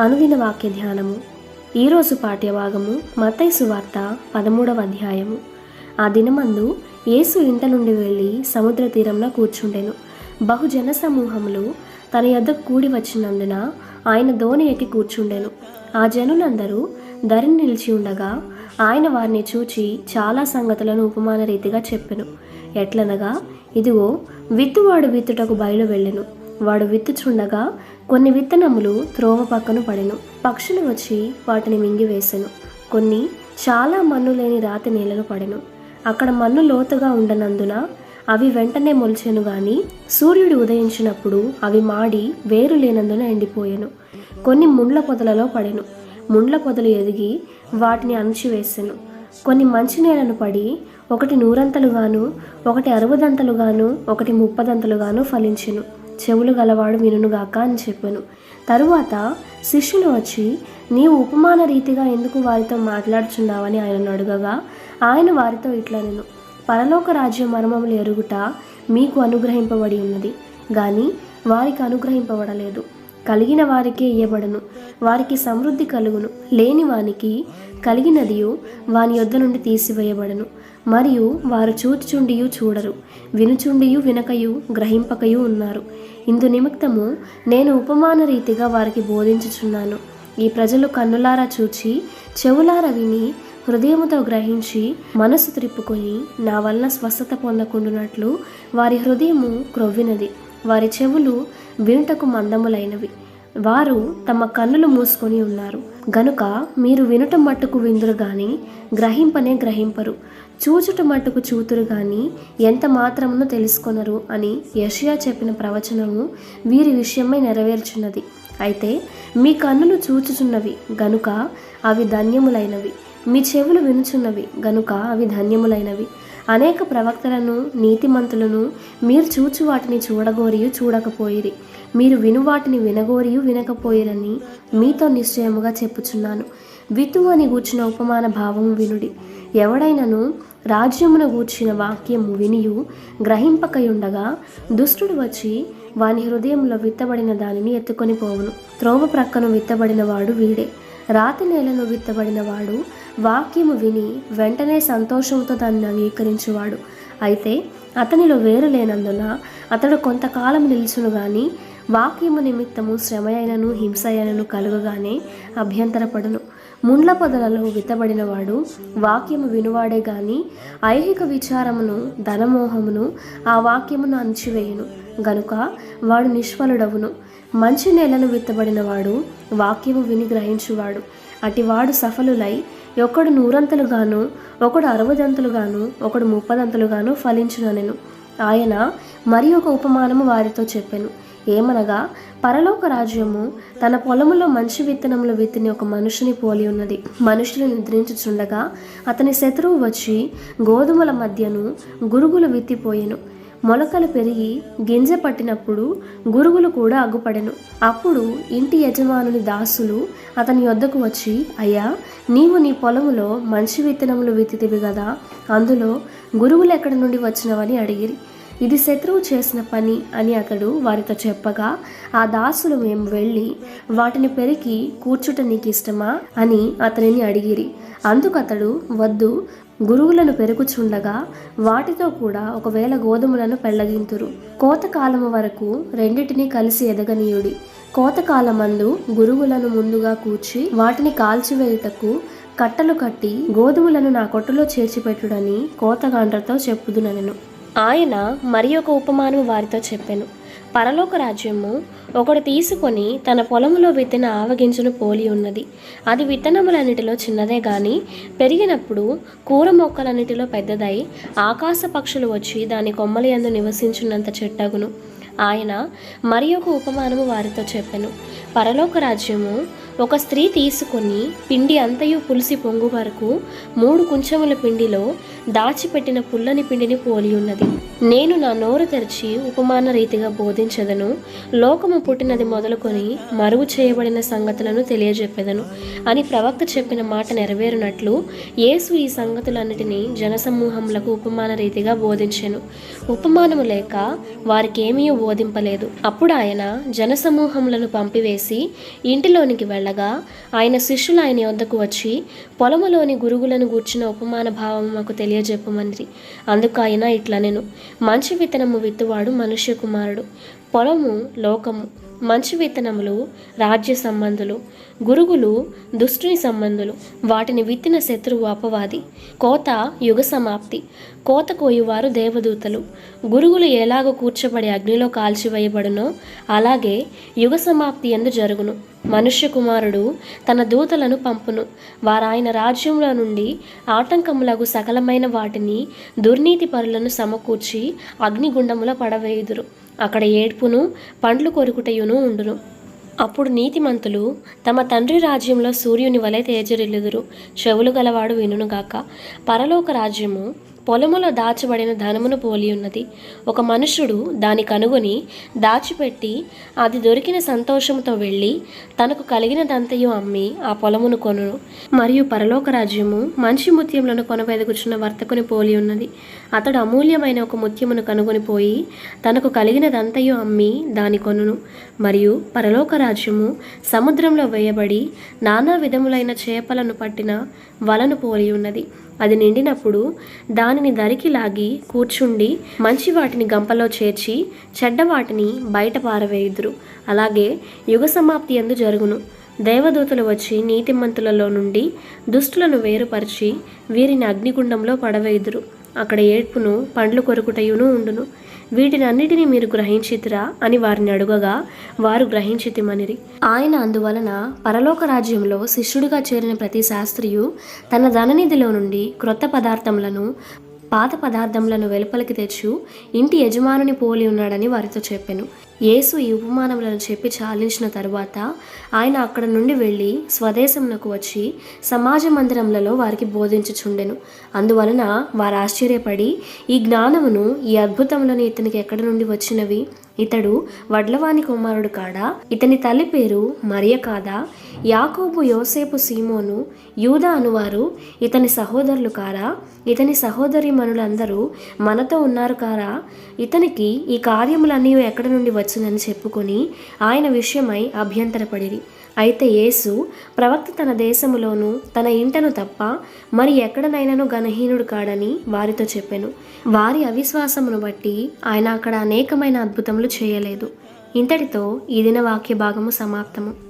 అనుదిన వాక్య ధ్యానము. ఈరోజు పాఠ్యభాగము మతైసు వార్త పదమూడవ అధ్యాయము. ఆ దినమందు యేసు ఇంట నుండి వెళ్ళి సముద్ర తీరంలో కూర్చుండెను. బహుజన సమూహములు తన యొద్దకు కూడి వచ్చినందున ఆయన ధోని ఎక్కి కూర్చుండెను. ఆ జనులందరూ ధరిని నిలిచి ఉండగా ఆయన వారిని చూచి చాలా సంగతులను ఉపమాన రీతిగా చెప్పెను. ఎట్లనగా ఇదిగో విత్తువాడు విత్తుటకు బయలు వెళ్ళెను. వాడు విత్తుచుండగా కొన్ని విత్తనములు త్రోవ పక్కన పడెను. పక్షులు వచ్చి వాటిని మింగివేసెను. కొన్ని చాలా మన్ను లేని రాతి నేలను పడెను. అక్కడ మన్ను లోతుగా ఉండనందున అవి వెంటనే మొలిచెను గాని సూర్యుడు ఉదయించినప్పుడు అవి మాడి వేరు లేనందున ఎండిపోయెను. కొన్ని ముండ్ల పొదలలో పడెను. ముండ్ల పొదలు ఎదిగి వాటిని అణచివేసెను. కొన్ని మంచి నేలను పడి ఒకటి నూరంతలుగాను ఒకటి అరవదంతలుగాను ఒకటి ముప్పదంతలుగాను ఫలించెను. చెవులు గలవాడు వినుగాక అని చెప్పాను. తరువాత శిష్యులు వచ్చి నీవు ఉపమాన రీతిగా ఎందుకు వారితో మాట్లాడుచున్నావని ఆయనను అడగగా ఆయన వారితో ఇట్లా నేను పరలోక రాజ్య మర్మములు ఎరుగుట మీకు అనుగ్రహింపబడి ఉన్నది. కానీ వారికి అనుగ్రహింపబడలేదు. కలిగిన వారికే ఇయ్యబడను. వారికి సమృద్ధి కలుగును. లేని వానికి కలిగినదియు వాని యొద్ద నుండి తీసివేయబడను. మరియు వారు చూచుచుండియు చూడరు. వినుచుండియు వినకయు గ్రహింపకయు ఉన్నారు. ఇందు నిమిత్తము నేను ఉపమాన రీతిగా వారికి బోధించుచున్నాను. ఈ ప్రజలు కన్నులారా చూచి చెవులారా విని హృదయముతో గ్రహించి మనసు త్రిప్పుకొని నా వలన స్వస్థత పొందకుండునట్లు వారి హృదయము క్రొవ్వినది. వారి చెవులు వినుటకు మందములైనవి. వారు తమ కన్నులు మూసుకొని ఉన్నారు. గనుక మీరు వినుట మట్టుకు విందురు గాని గ్రహింపనే గ్రహింపరు. చూచుట మట్టుకు చూతురు గాని ఎంత మాత్రమును తెలుసుకొనరు అని యషియా చెప్పిన ప్రవచనము వీరి విషయమై నెరవేర్చున్నది. అయితే మీ కన్నులు చూచుచున్నవి గనుక అవి ధన్యములైనవి. మీ చెవులు వినుచున్నవి గనుక అవి ధన్యములైనవి. అనేక ప్రవక్తలను నీతిమంతులను మీరు చూచు వాటిని చూడగోరియు చూడకపోయిరి. మీరు విను వాటిని వినగోరియు వినకపోయిరని మీతో నిశ్చయముగా చెప్పుచున్నాను. వితు అని గూర్చిన ఉపమాన భావము వినుడి. ఎవడైనను రాజ్యమును గూర్చిన వాక్యము వినియు గ్రహింపకయుండగా దుష్టుడు వచ్చి వాని హృదయంలో విత్తబడిన దానిని ఎత్తుకొని పోవును. త్రోవ ప్రక్కను విత్తబడిన వాడు వీడే. రాతి నేలను విత్తబడిన వాడు వాక్యము విని వెంటనే సంతోషంతో దాన్ని అంగీకరించేవాడు. అయితే అతనిలో వేరు లేనందున అతడు కొంతకాలం నిలుచును గాని వాక్యము నిమిత్తము శ్రమ అయినను హింస అయినను కలుగగానే అభ్యంతరపడును. ముండ్ల పొదలలో విత్తబడినవాడు వాక్యము వినువాడే గాని ఐహిక విచారమును ధనమోహమును ఆ వాక్యమును అణచివేయును. గనుక వాడు నిష్ఫలుడవును. మంచి నేలను విత్తబడిన వాడు వాక్యము విని గ్రహించువాడు. అటివాడు సఫలులై ఒకడు నూరంతలుగాను ఒకడు అరవదంతులుగాను ఒకడు ముప్పదంతులుగాను ఫలించుననెను. ఆయన మరి ఒక ఉపమానము వారితో చెప్పెను. ఏమనగా పరలోక రాజ్యము తన పొలములో మంచి విత్తనములు విత్తిని ఒక మనుషుని పోలి ఉన్నది. మనుషులు నిద్రించుచుండగా అతని శత్రువు వచ్చి గోధుమల మధ్యను గురుగులు విత్తిపోయెను. మొలకలు పెరిగి గింజ పట్టినప్పుడు గురుగులు కూడా అగ్గుపడెను అప్పుడు ఇంటి యజమానుని దాసులు అతని వద్దకు వచ్చి అయ్యా నీవు నీ పొలములో మంచి విత్తనములు విత్తితివి కదా అందులో గురుగులు ఎక్కడి నుండి వచ్చినవని అడిగిరి. ఇది శత్రువు చేసిన పని అని అతడు వారితో చెప్పగా ఆ దాసులు మేము వెళ్ళి వాటిని పెరికి కూర్చుట నీకు ఇష్టమా అని అతనిని అడిగిరి. అందుకతడు వద్దు గురువులను పెరుగుచుండగా వాటితో కూడా ఒకవేళ గోధుమలను పెళ్ళగింతురు. కోతకాలము వరకు రెండిటిని కలిసి ఎదగనీయుడి. కోతకాలమందు గురువులను ముందుగా కూర్చి వాటిని కాల్చివేయుటకు కట్టలు కట్టి గోధుమలను నా కొట్టులో చేర్చిపెట్టుడని కోతగాండ్రతో చెప్పుదునెను ఆయన మరి ఒక ఉపమానం వారితో చెప్పాను. పరలోక రాజ్యము ఒకడు తీసుకొని తన పొలములో విత్తిన ఆవగింజను పోలి ఉన్నది. అది విత్తనములన్నిటిలో చిన్నదే గాని పెరిగినప్పుడు కూర మొక్కలన్నిటిలో పెద్దదై ఆకాశ పక్షులు వచ్చి దాని కొమ్మల యందు నివసించున్నంత చెట్టగును. ఆయన మరి ఒక ఉపమానము వారితో చెప్పెను. పరలోక రాజ్యము ఒక స్త్రీ తీసుకొని పిండి అంతయు పులిసి పొంగు వరకు మూడు కుంచముల పిండిలో దాచిపెట్టిన పుల్లని పిండిని పోలి ఉన్నది. నేను నా నోరు తెరిచి ఉపమాన రీతిగా బోధించదను. లోకము పుట్టినది మొదలుకొని మరుగు చేయబడిన సంగతులను తెలియజెప్పెదను. అని ప్రవక్త చెప్పిన మాట నెరవేరినట్లు యేసు ఈ సంగతులన్నిటినీ జనసమూహములకు ఉపమాన రీతిగా బోధించెను. ఉపమానము లేక వారికేమీ బోధింపలేదు అప్పుడు ఆయన జనసమూహములను పంపివేసి ఇంటిలోనికి వెళ్ళగా ఆయన శిష్యులు ఆయన వద్దకు వచ్చి పొలములోని గురుగులను గూర్చిన ఉపమాన భావం మాకు తెలియజెప్పమంది అందుకు ఆయన ఇట్లా నేను మంచి విత్తనము విత్తువాడు మనుష్య కుమారుడు పొలము లోకము మంచి విత్తనములు రాజ్య సంబంధులు. గురుగులు దుష్టుని సంబంధులు. వాటిని విత్తిన శత్రువు అపవాది. కోత యుగ సమాప్తి. కోత కోయువారు దేవదూతలు. గురుగులు ఎలాగో కూర్చబడి అగ్నిలో కాల్చివేయబడునో అలాగే యుగ సమాప్తి ఎందు జరుగును. మనుష్య కుమారుడు తన దూతలను పంపును. వారాయన రాజ్యంలో నుండి ఆటంకములకు సకలమైన వాటిని దుర్నీతి పరులను సమకూర్చి అగ్నిగుండముల పడవేయుదురు. అక్కడ ఏడ్పును పండ్లు కొరుకుటయును ఉండును. అప్పుడు నీతిమంతులు తమ తండ్రి రాజ్యంలో సూర్యుని వలె తేజరిల్లుదురు. చెవులు గలవాడు వినుగాక పరలోక రాజ్యము పొలములో దాచబడిన ధనమును పోలి ఉన్నది. ఒక మనుషుడు దాని కనుగొని దాచిపెట్టి అది దొరికిన సంతోషంతో వెళ్ళి తనకు కలిగినదంతయు అమ్మి ఆ పొలమును కొనును. మరియు పరలోక రాజ్యము మంచి ముత్యములను కొనవెదుగుచున్న వర్తకుని పోలి ఉన్నది. అతడు అమూల్యమైన ఒక ముత్యమును కనుగొని పోయి తనకు కలిగినదంతయు అమ్మి దాని కొనును. మరియు పరలోక రాజ్యము సముద్రంలో వేయబడి నానా విధములైన చేపలను పట్టిన వలను పోలి ఉన్నది. అది నిండినప్పుడు దానిని దరికి లాగి కూర్చుండి మంచి వాటిని గంపలో చేర్చి చెడ్డ వాటిని బయట పారవేయుదురు. అలాగే యుగ సమాప్తి ఎందు జరుగును. దేవదూతలు వచ్చి నీతిమంతులలో నుండి దుష్టులను వేరుపరిచి వీరిని అగ్నిగుండంలో పడవేయుదురు. అక్కడ ఏడ్పును పండ్లు కొరుకుటయును ఉండును. వీటినన్నిటినీ మీరు గ్రహించితిరా అని వారిని అడుగగా వారు గ్రహించితిమనిరి. ఆయన అందువలన పరలోక రాజ్యంలో శిష్యుడిగా చేరిన ప్రతి శాస్త్రియు తన ధననిధిలో నుండి క్రొత్త పదార్థములను పాత పదార్థములను వెలుపలికి తెచ్చు ఇంటి యజమానుని పోలి ఉన్నాడని వారితో చెప్పాను. యేసు ఈ ఉపమానములను చెప్పి చాలించిన తరువాత ఆయన అక్కడ నుండి వెళ్ళి స్వదేశమునకు వచ్చి సమాజ మందిరములలో వారికి బోధించుచుండెను. అందువలన వారు ఆశ్చర్యపడి ఈ జ్ఞానమును ఈ అద్భుతములను ఇతనికి ఎక్కడి నుండి వచ్చినవి? ఇతడు వడ్లవాని కుమారుడు కాడా? ఇతని తల్లి పేరు మరియ కాదా? యాకోబు యోసేపు సీమోను యూదా అనువారు ఇతని సహోదరులు కారా? ఇతని సహోదరి మనులందరూ మనతో ఉన్నారు కారా? ఇతనికి ఈ కార్యములన్నీ ఎక్కడి నుండి వచ్చునని చెప్పుకొని ఆయన విషయమై అభ్యంతరపడిరి. అయితే యేసు ప్రవక్త తన దేశములోను తన ఇంటను తప్ప మరి ఎక్కడనైనాను గణహీనుడు కాడని వారితో చెప్పెను. వారి అవిశ్వాసమును బట్టి ఆయన అక్కడ అనేకమైన అద్భుతములు చేయలేదు. ఇంతటితో ఈ దిన వాక్య భాగము సమాప్తము.